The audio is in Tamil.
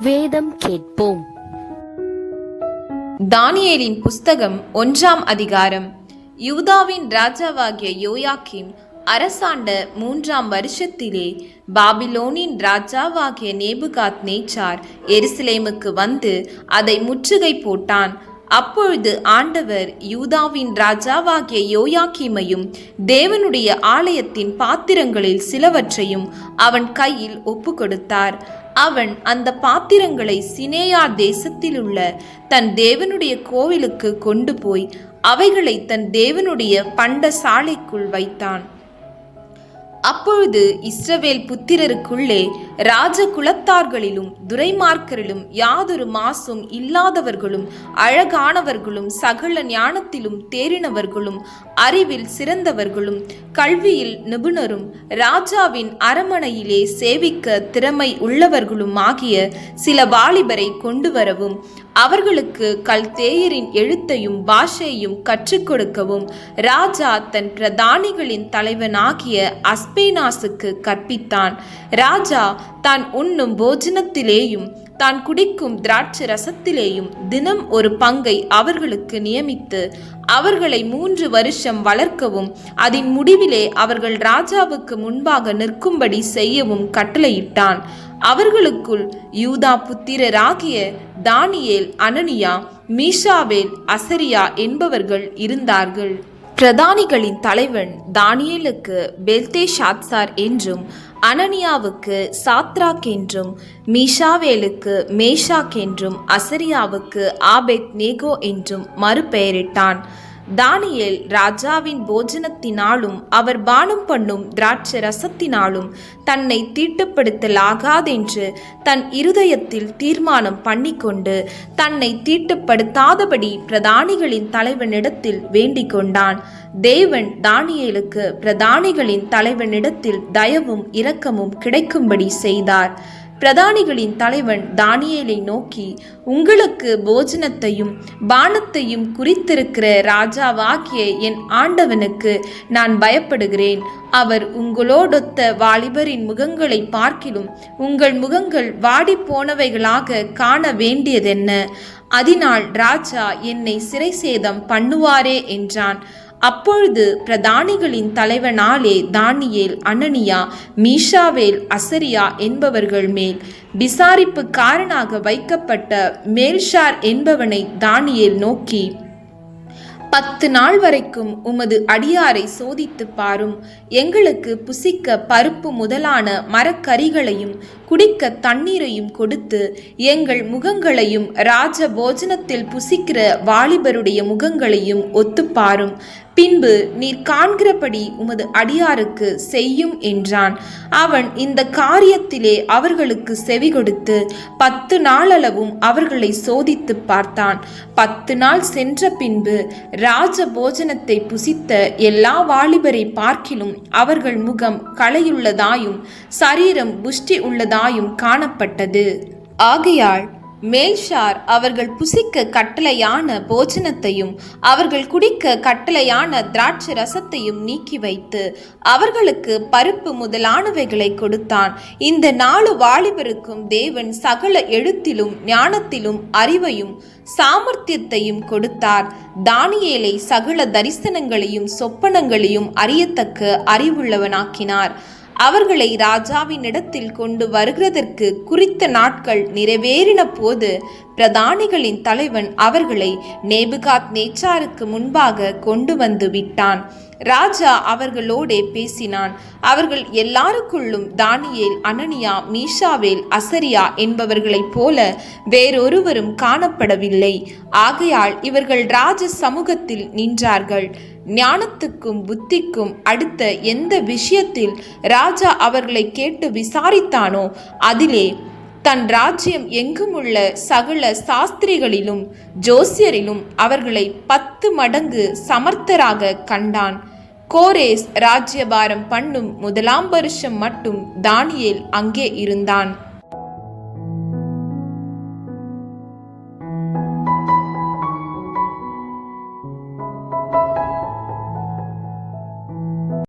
வேதம் கேட்போம். தானியேலின் புஸ்தகம் ஒன்றாம் அதிகாரம். யூதாவின் ராஜாவாகிய யோயாக்கிம் அரசாண்ட மூன்றாம் வருஷத்திலே பாபிலோனின் ராஜாவாகிய நேபுகாத் நேச்சார் எருசலேமுக்கு வந்து அதை முற்றுகை போட்டான். அப்பொழுது ஆண்டவர் யூதாவின் ராஜாவாகிய யோயாக்கீமையும் தேவனுடைய ஆலயத்தின் பாத்திரங்களில் சிலவற்றையும் அவன் கையில் ஒப்பு கொடுத்தார் அவன் அந்த பாத்திரங்களை சினேயார் தேசத்திலுள்ள தன் தேவனுடைய கோவிலுக்கு கொண்டு போய் அவைகளை தன் தேவனுடைய பண்ட சாலைக்குள் வைத்தான். அப்பொழுது இஸ்ரவேல் புத்திரருக்குள்ளே ராஜ குலத்தார்களிலும் துரைமார்க்கரிலும் யாதொரு மாசும் இல்லாதவர்களும் அழகானவர்களும் சகல ஞானத்திலும் தேறினவர்களும் அறிவில் சிறந்தவர்களும் கல்வியில் நிபுணரும் ராஜாவின் அரமனையிலே சேவிக்க திறமை உள்ளவர்களும் ஆகிய சில வாலிபரை கொண்டு வரவும் அவர்களுக்கு கல்தேயரின் எழுத்தையும் பாஷையும் கற்றுக் கொடுக்கவும் ராஜா தன் பிரதானிகளின் தலைவனாகிய அஸ்பேனாசுக்கு கற்பித்தான். ராஜா தான் உண்ணும் போஜனத்திலேயும் தான் குடிக்கும் திராட்சை ரசத்திலேயும் தினம் ஒரு பங்கை அவர்களுக்கு நியமித்து அவர்களை மூன்று வருஷம் வளர்க்கவும் அதன் முடிவிலே அவர்கள் ராஜாவுக்கு முன்பாக நிற்கும்படி செய்யவும் கட்டளையிட்டான். அவர்களுக்குள் யூதா புத்திரராகிய தானியேல் அனனியா மீஷாவேல் அசரியா என்பவர்கள் இருந்தார்கள். பிரதானிகளின் தலைவன் தானியேலுக்கு பெல்தே ஷாத்சார் என்றும் அனனியாவுக்கு சாத்ராக் என்றும் மீஷாவேலுக்கு மேஷாக் என்றும் அசரியாவுக்கு ஆபெத் நேகோ என்றும் மறுபெயரிட்டான். தானியேல் ராஜாவின் போஜனத்தினாலும் அவர் பானம் பண்ணும் திராட்சை ரசத்தினாலும் தன்னை தீட்டுப்படுத்தலாகாதென்று தன் இருதயத்தில் தீர்மானம் பண்ணிக்கொண்டு தன்னை தீட்டுப்படுத்தாதபடி பிரதானிகளின் தலைவனிடத்தில் வேண்டிக் கொண்டான் தேவன் தானியேலுக்கு பிரதானிகளின் தலைவனிடத்தில் தயவும் இரக்கமும் கிடைக்கும்படி செய்தார். பிரதானிகளின் தலைவன் தானியேலை நோக்கி உங்களுக்கு போஜனத்தையும் பானத்தையும் குறித்திருக்கிற ராஜாவாகிய என் ஆண்டவனுக்கு நான் பயப்படுகிறேன். அவர் உங்களோடொத்த வாலிபரின் முகங்களை பார்க்கிலும் உங்கள் முகங்கள் வாடி போனவைகளாக காண வேண்டியதென்ன? அதனால் ராஜா என்னை சிறை சேதம் பண்ணுவாரே என்றான். அப்பொழுது பிரதானிகளின் தலைவனாலே தானியேல் அனனியா மீஷாவேல் அசரியா என்பவர்கள் மேல் விசாரிப்புக்காரனாக வைக்கப்பட்ட மேல்ஷார் என்பவனை தானியேல் நோக்கி பத்து நாள் வரைக்கும் உமது அடியாரை சோதித்து பாரும். எங்களுக்கு புசிக்க பருப்பு முதலான மரக்கறிகளையும் குடிக்க தண்ணீரையும் கொடுத்து எங்கள் முகங்களையும் ராஜ போஜனத்தில் புசிக்கிற வாலிபருடைய முகங்களையும் ஒத்துப்பாரும் பின்பு நீர் காண்கிறபடி உமது அடியாருக்கு செய்யும் என்றான். அவன் இந்த காரியத்திலே அவர்களுக்கு செவி கொடுத்து பத்து நாளளவும் அவர்களை சோதித்து பார்த்தான். பத்து நாள் சென்ற பின்பு ராஜ போஜனத்தை புசித்த எல்லா வாலிபரை பார்க்கிலும் அவர்கள் முகம் களையுள்ளதாயும் சரீரம் புஷ்டி உள்ளதாயும் காணப்பட்டது. ஆகையால் மேல்ஷார் அவர்கள் புசிக்க கட்டளையான போஜனத்தையும் அவர்கள் குடிக்க கட்டளையான திராட்சை ரசத்தையும் நீக்கி வைத்து அவர்களுக்கு பருப்பு முதலானவைகளை கொடுத்தான். இந்த நாலு வாலிபருக்கும் தேவன் சகல எழுத்திலும் ஞானத்திலும் அறிவையும் சாமர்த்தியத்தையும் கொடுத்தார். தானியேலை சகல தரிசனங்களையும் சொப்பனங்களையும் அறியத்தக்க அறிவுள்ளவனாக்கினார். அவர்களை ராஜாவின் இடத்தில் கொண்டு வருகிறதற்கு குறித்த நாட்கள் நிறைவேறின போது பிரதானிகளின் தலைவன் அவர்களை நேபுகாத் நேச்சாருக்கு முன்பாக கொண்டு வந்து விட்டான். ராஜா அவர்களோடே பேசினான். அவர்கள் எல்லாருக்குள்ளும் தானியேல் அனனியா மீஷாவேல் அசரியா என்பவர்களைப் போல வேறொருவரும் காணப்படவில்லை. ஆகையால் இவர்கள் ராஜ சமூகத்தில் நின்றார்கள். ஞானத்துக்கும் புத்திக்கும் அடுத்த எந்த விஷயத்தில் ராஜா அவர்களை கேட்டு விசாரித்தானோ அதிலே தன் ராஜ்யம் எங்கும் உள்ள சகல சாஸ்திரிகளிலும் ஜோசியரிலும் அவர்களை பத்து மடங்கு சமர்த்தராக கண்டான். கோரேஸ் ராஜ்யபாரம் பண்ணும் முதலாம் வருஷம் மட்டும் தானியேல் அங்கே இருந்தான்.